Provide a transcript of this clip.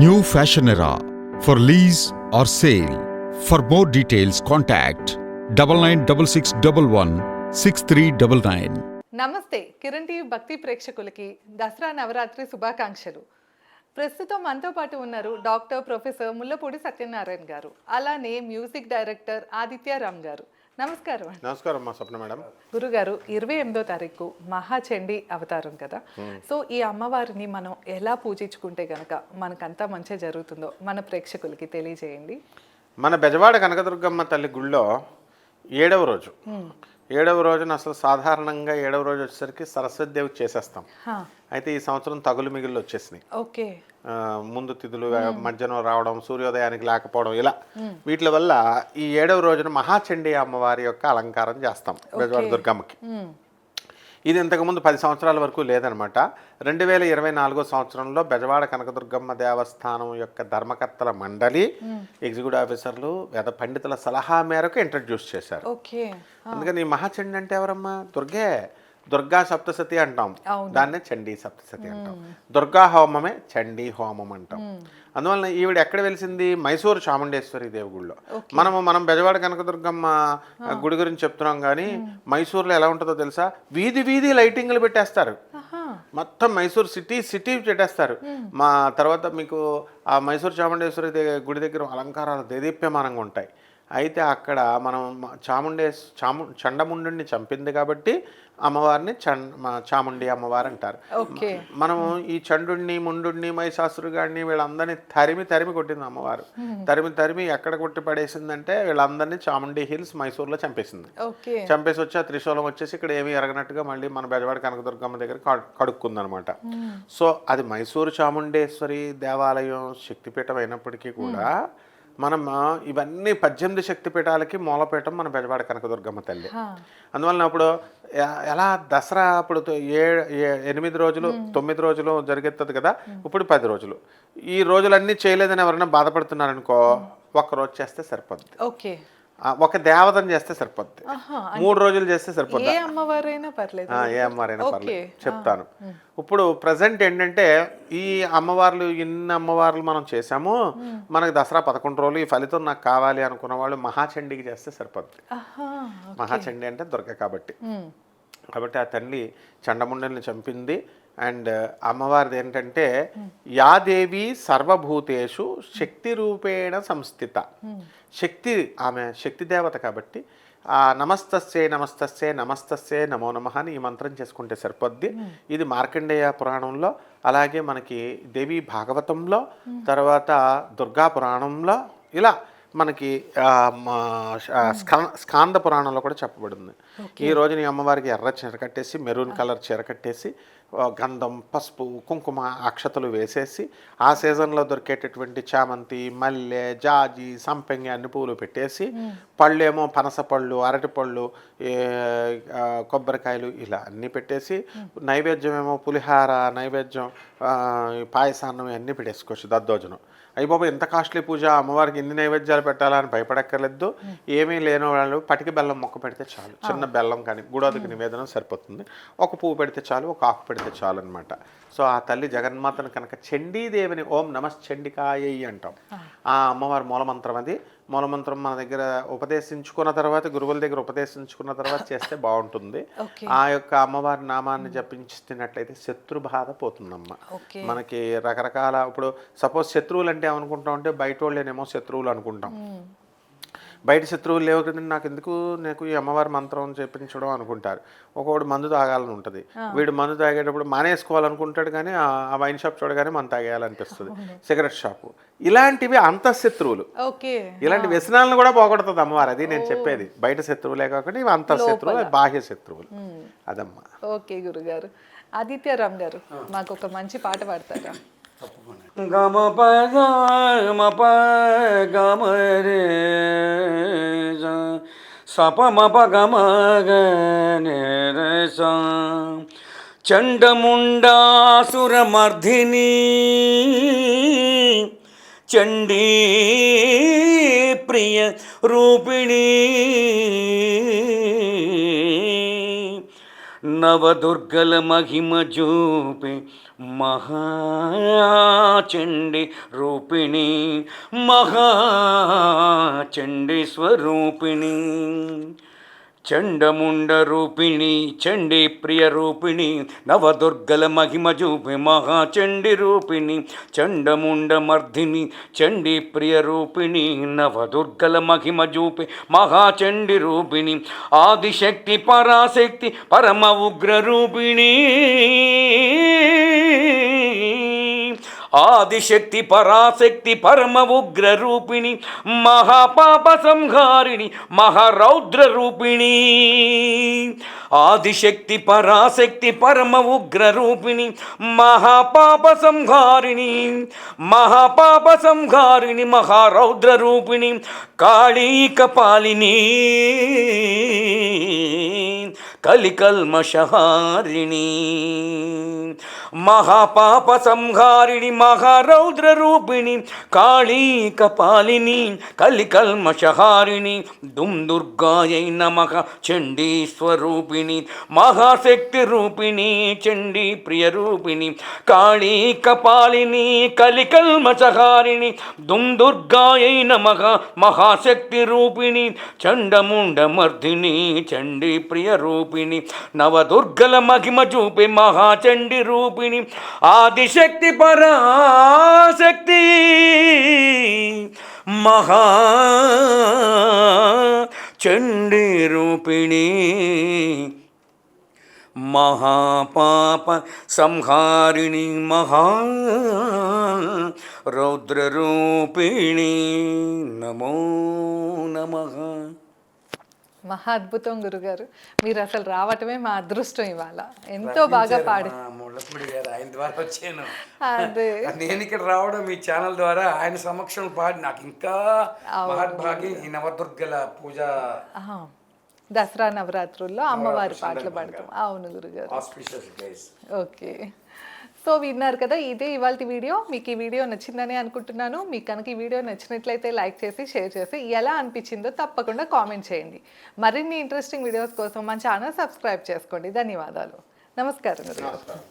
New fashion era for lease or sale for more details contact double nine double six double one six three double nine నమస్తే Kiran TV భక్తి ప్రేక్షకులకి దసరా నవరాత్రి శుభాకాంక్షలు. ప్రస్తుతం మనతో పాటు ఉన్నారు డాక్టర్ ప్రొఫెసర్ ముల్లపూడి సత్యనారాయణ గారు అలానే మ్యూజిక్ డైరెక్టర్ ఆదిత్యారాం గారు. నమస్కారం నమస్కారం మా స్వప్న మేడం. గురుగారు ఇరవై ఎనిమిదో తారీఖు మహాచండి అవతారం కదా? సో ఈ అమ్మవారిని మనం ఎలా పూజించుకుంటే గనక మనకంతా మంచి జరుగుతుందో మన ప్రేక్షకులకి తెలియజేయండి. మన బెజవాడ కనకదుర్గమ్మ తల్లి గుళ్ళో ఏడవ రోజు. ఏడవ రోజున అసలు సాధారణంగా ఏడవ రోజు వచ్చేసరికి సరస్వతి దేవి చేసేస్తాం. అయితే ఈ సంవత్సరం తగులు మిగిలిలు వచ్చేసినాయి. ఓకే. ముందు తిథులు మధ్యాహ్నం రావడం సూర్యోదయానికి లేకపోవడం ఇలా వీటి వల్ల ఈ ఏడవ రోజున మహాచండీ అమ్మవారి యొక్క అలంకారం చేస్తాం బెజవాడ దుర్గమ్మకి. ఇది ఇంతకుముందు పది సంవత్సరాల వరకు లేదనమాట. రెండు వేల ఇరవై నాలుగో సంవత్సరంలో బెజవాడ కనకదుర్గమ్మ దేవస్థానం యొక్క ధర్మకర్తల మండలి ఎగ్జిక్యూటివ్ ఆఫీసర్లు వేద పండితుల సలహా మేరకు ఇంట్రడ్యూస్ చేశారు. అందుకని మహాచండి అంటే ఎవరమ్మా? దుర్గే. దుర్గా సప్తసతి అంటాం. దాన్నే చండీ సప్తసతి అంటాం. దుర్గా హోమమే చండీ హోమం అంటాం. అందువలన ఈవిడ ఎక్కడ వెలిసింది? మైసూరు చాముండేశ్వరి దేవి గుడిలో మనము మనం బెజవాడ కనకదుర్గమ్మ గుడి గురించి చెప్తున్నాం కానీ మైసూరులో ఎలా ఉంటుందో తెలుసా? వీధి వీధి లైటింగ్లు పెట్టేస్తారు. మొత్తం మైసూర్ సిటీ సిటీ పెట్టేస్తారు. మా తర్వాత మీకు ఆ మైసూర్ చాముండేశ్వరి గుడి దగ్గర అలంకారాలు దేదీప్యమానంగా ఉంటాయి. అయితే అక్కడ మనం చాముండేశ్ చాము చండముండుని చంపింది కాబట్టి అమ్మవారిని చాముండి అమ్మవారు అంటారు. మనము ఈ చండుణ్ణి ముండుణ్ణి మైసాసురు గాడిని వీళ్ళందరినీ తరిమి తరిమి కొట్టింది అమ్మవారు. తరిమి తరిమి ఎక్కడ కొట్టి పడేసిందంటే వీళ్ళందరినీ చాముండి హిల్స్ మైసూర్లో చంపేసింది. చంపేసి వచ్చి ఆ త్రిశూలం వచ్చేసి ఇక్కడ ఏమీ ఎరగనట్టుగా మళ్ళీ మన బెజవాడ కనకదుర్గమ్మ దగ్గర కడు- కడుక్కుందనమాట. సో అది మైసూరు చాముండేశ్వరి దేవాలయం శక్తిపీఠం అయినప్పటికీ కూడా మనం ఇవన్నీ పద్దెనిమిది శక్తిపీఠాలకి మూలపీఠం మన బెజవాడ కనకదుర్గమ్మ తల్లి. అందువలన ఇప్పుడు ఎ- ఎలా దసరా అప్పుడు ఏ ఎనిమిది రోజులు తొమ్మిది రోజులు జరిగేస్తుంది కదా ఇప్పుడు పది రోజులు. ఈ రోజులన్నీ చేయలేదని ఎవరైనా బాధపడుతున్నారనుకో ఒక్క రోజు చేస్తే సరిపోద్ది. ఓకే. ఒక దేవతను చేస్తే సరిపోద్ది. మూడు రోజులు చేస్తే సరిపోద్ది. ఏ అమ్మవారైనా పర్లేదు. ఆ, ఏ అమ్మవారైనా ఓకే. పర్లేదు. చెప్తాను. ఇప్పుడు ప్రజెంట్ ఏంటంటే ఈ అమ్మవార్లు ఇన్ని అమ్మవార్లు మనం చేసాము మనకు దసరా పదకొండు రోజులు ఈ ఫలితం నాకు కావాలి అనుకున్న వాళ్ళు మహాచండీకి చేస్తే సరిపోద్ది. మహాచండి అంటే దుర్గ కాబట్టి. కాబట్టి ఆ తల్లి చండముండల్ని చంపింది. అండ్ అమ్మవారిది ఏంటంటే యాదేవి సర్వభూతేషు శక్తి రూపేణ సంస్థిత. శక్తి ఆమె శక్తి దేవత కాబట్టి ఆ నమస్తస్యే నమస్తస్యే నమస్తస్యే నమో నమ అని ఈ మంత్రం చేసుకుంటే సరిపోద్ది. ఇది మార్కండేయ పురాణంలో అలాగే మనకి దేవి భాగవతంలో తర్వాత దుర్గా పురాణంలో ఇలా మనకి స్కాంద పురాణంలో కూడా చెప్పబడింది. ఈ రోజున అమ్మవారికి ఎర్ర చీర కట్టేసి మెరూన్ కలర్ చీర కట్టేసి గంధం పసుపు కుంకుమ అక్షతలు వేసేసి ఆ సీజన్లో దొరికేటటువంటి చామంతి మల్లె జాజి సంపెంగి అన్ని పువ్వులు పెట్టేసి పళ్ళేమో పనస పళ్ళు అరటి పళ్ళు ఏ, ఆ, కొబ్బరికాయలు ఇలా అన్నీ పెట్టేసి నైవేద్యం ఏమో పులిహార నైవేద్యం పాయసాన్నం అన్నీ పెట్టేసుకోవచ్చు దద్దోజనం. అయ్యి బాబా ఎంత కాస్ట్లీ పూజ! అమ్మవారికి ఎన్ని నైవేద్యాలు పెట్టాలా అని భయపడక్కర్లేదు. ఏమీ లేని వాళ్ళు పటికి బెల్లం మొక్క పెడితే చాలు. చిన్న బెల్లం కానీ గుడోదకి నివేదనం సరిపోతుంది. ఒక పువ్వు పెడితే చాలు ఒక ఆకు పెడితే చాలు అనమాట సో ఆ తల్లి జగన్మాతను కనుక చండీదేవిని ఓం నమస్ అంటాం. ఆ. అమ్మవారి మూలమంత్రం అది. మూలమంత్రం మన దగ్గర ఉపదేశించుకున్న తర్వాత గురువుల దగ్గర ఉపదేశించుకున్న తర్వాత చేస్తే బాగుంటుంది. ఆ యొక్క అమ్మవారి నామాన్ని జపించినట్లయితే శత్రు బాధ పోతుందమ్మ. మనకి రకరకాల ఇప్పుడు సపోజ్ శత్రువులు అంటే ఏమనుకుంటాం అంటే బయట వాళ్ళేనేమో శత్రువులు అనుకుంటాం. బయట శత్రువులు లేవు కదా నాకు ఎందుకు నాకు ఈ అమ్మవారి మంత్రం చెప్పించడం అనుకుంటారు. ఒకడు మందు తాగాలని ఉంటుంది. వీడు మందు తాగేటప్పుడు మానేసుకోవాలనుకుంటాడు కానీ ఆ ఆ వైన్ షాప్ చూడగానే మనం తాగేయాలనిపిస్తుంది. Cigarette shop. ఇలాంటివి అంతఃశత్రువులు ఓకే. ఇలాంటి వ్యసనాలను కూడా పోగొడుతుంది అమ్మవారు. అది నేను చెప్పేది. బయట శత్రువులే కాకుండా ఇవి అంతఃశత్రువులు బాహ్య శత్రువులు. అదమ్మా. ఓకే గురుగారు. ఆదిత్య రామ్ గారు మాకు ఒక మంచి పాట పాడతారా? గమ పద మప గమ రే సప మప గమ గనే చండముండాసురమర్ధిని చండీ ప్రియ రూపిణీ నవదుర్గల మహిమ చూపి మహాచండి రూపిణి మహాచండి స్వరూపిణి. చండముండ రూపిణి చండీ ప్రియ రూపిణి నవదుర్గల మహిమ చూపి మహాచండి రూపిణి చండముండ మర్ధిని చండీ ప్రియ రూపిణి నవదుర్గల మహిమ చూపి మహాచండి రూపిణి ఆదిశక్తి పరాశక్తి పరమ ఉగ్ర రూపిణి. ఆదిశక్తి పరాశక్తి పరమ ఉగ్ర రూపిణి మహాపాప సంహారిణి మహారౌద్ర రూపిణి. ఆదిశక్తి పరాశక్తి పరమ ఉగ్ర రూపిణి మహాపాప సంహారిణి మహాపాప సంహారిణి మహారౌద్ర రూపిణి కాళీ కపాలిని కలికల్మషహారిణి. మహాపాప సంహారిణి మహారౌద్ర రూపిణి కాళీ కపాలిని కలికల్మషహారిణి దుమ్ దుర్గాయై నమః చండీ స్వరూపిణి మహాశక్తి రూపిణి చండీ ప్రియ రూపిణి కాళీ కపాలిని కలికల్మషహారిణి దుమ్ దుర్గాయై నమః మహాశక్తి రూపిణి చండముండమర్ధిని చండీ ప్రియ రూపిణి నవదుర్గల మహిమ చూపి మహాచండి రూపిణి ఆదిశక్తి పరాశక్తి మహా చండీ రూపిణి మహాపాప సంహారిణి మహా రౌద్రరూపిణి నమో నమ. మహా అద్భుతం గురుగారు. మీరు అసలు రావటమే మా అదృష్టం ఇవాళ. ఎంతో బాగా పాడి ముళ్ళపూడి గారు. ఆయన ద్వారా వచ్చాను. అదే. నేను ఇక్కడ రావడం మీ ఛానల్ ద్వారా ఆయన సమక్షంలో పాడి నాకు ఇంకా మహద్భాగ్యం ఈ నవదుర్గల పూజ. దసరా నవరాత్రుల్లో అమ్మవారి పాటలు పాడతాం అవును గురుగారు. ఓకే. సో విన్నారు కదా ఇదే ఇవాళ వీడియో. మీకు ఈ వీడియో నచ్చిందని అనుకుంటున్నాను. మీకు కనుక ఈ వీడియో నచ్చినట్లయితే లైక్ చేసి షేర్ చేసి ఎలా అనిపించిందో తప్పకుండా కామెంట్ చేయండి. మరిన్ని ఇంట్రెస్టింగ్ వీడియోస్ కోసం మన ఛానల్ సబ్స్క్రైబ్ చేసుకోండి. ధన్యవాదాలు. నమస్కారం. నమస్కారం.